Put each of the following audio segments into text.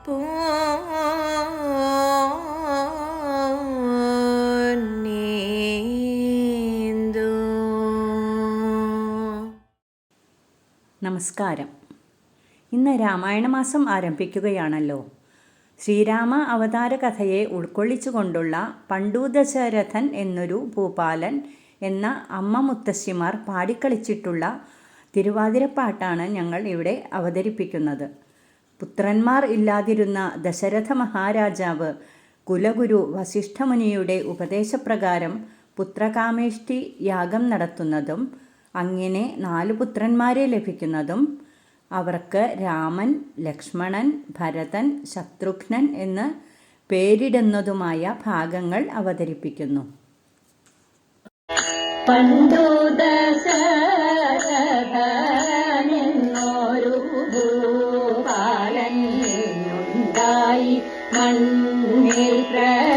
നമസ്കാരം. ഇന്ന് രാമായണ മാസം ആരംഭിക്കുകയാണല്ലോ. ശ്രീരാമ അവതാര കഥയെ ഉൾക്കൊള്ളിച്ചുകൊണ്ടുള്ള പണ്ടു എന്നൊരു ഭൂപാലൻ എന്ന അമ്മ മുത്തശ്ശിമാർ പാടിക്കളിച്ചിട്ടുള്ള തിരുവാതിരപ്പാട്ടാണ് ഞങ്ങൾ ഇവിടെ അവതരിപ്പിക്കുന്നത്. പുത്രന്മാർ ഇല്ലാതിരുന്ന ദശരഥ മഹാരാജാവ് കുലഗുരു വസിഷ്ഠമുനിയുടെ ഉപദേശപ്രകാരം പുത്രകാമേഷ്ടി യാഗം നടത്തുന്നതും അങ്ങനെ നാല് പുത്രന്മാരെ ലഭിക്കുന്നതും അവർക്ക് രാമൻ ലക്ഷ്മണൻ ഭരതൻ ശത്രുഘ്നൻ എന്ന് പേരിടുന്നതുമായ ഭാഗങ്ങൾ അവതരിപ്പിക്കുന്നു. പണ്ടു மண்ணில் பிர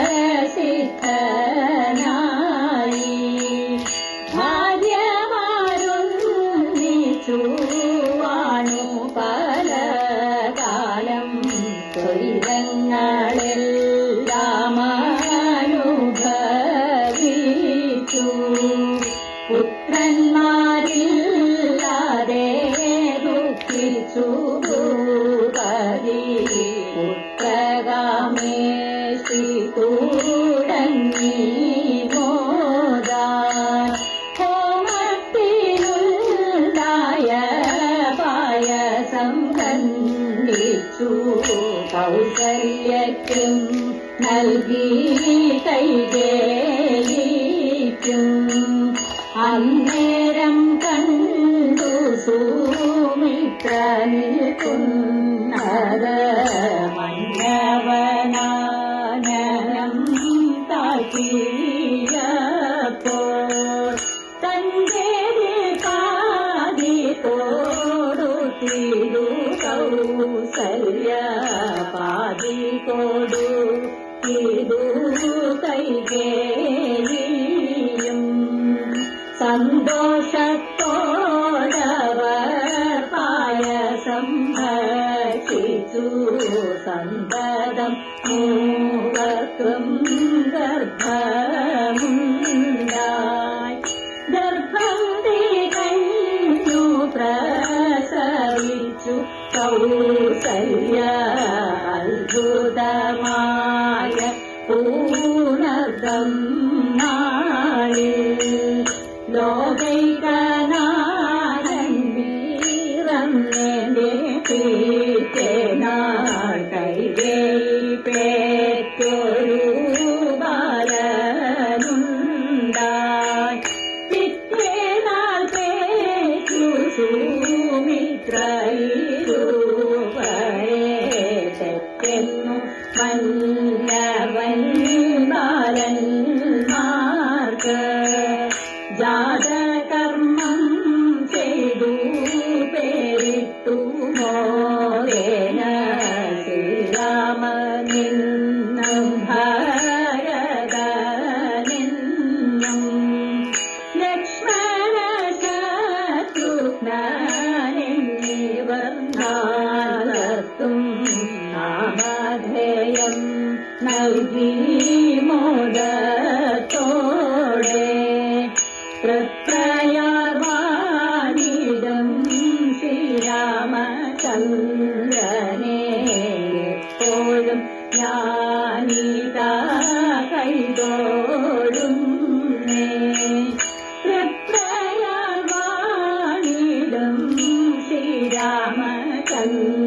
കണ്ടിച്ചു കൗസല്യക്കും നൽകി കൈകേലിക്കും. അന്നേരം കണ്ടു സൂമിത്ര നിൽക്കുന്നത് മന്നവനാനം താക്കിയപ്പോൾ തന്റെ പാതി തിരു കൗസല്യ പാതി തോടു തിരു കൈകേയും സന്തോഷത്തോടവ പായസം ഭക്ഷിച്ചു സന്തതം മൂവർക്കും ഗർഭമുണ്ടായി കൗസല്യ അത്ഭുതമായ പൂർണ്ണതം നാളിൽ ലോകൈകനാഥൻ വീറന്നേന്റെ പീറ്റനാൾ കൈവേലി പേറ്റൊരു ബാലനുണ്ടായി പിറ്റേനാൾ പേറ്റു സുമിത്രയിരൂപരെ തെറ്റെന്നു മന്നവൻ ബാലന്മാർക്ക് ജാതകർമ്മം ചെയ്തു പേരിട്ടു മോരേന அபிமோதோடே பிரத்யாவானிடம் ஸ்ரீராமச்சந்திரனே எப்போதும் ஞானிதா கைதோடும் பிரத்யாவானிடம் ஸ்ரீராமச்சந்திர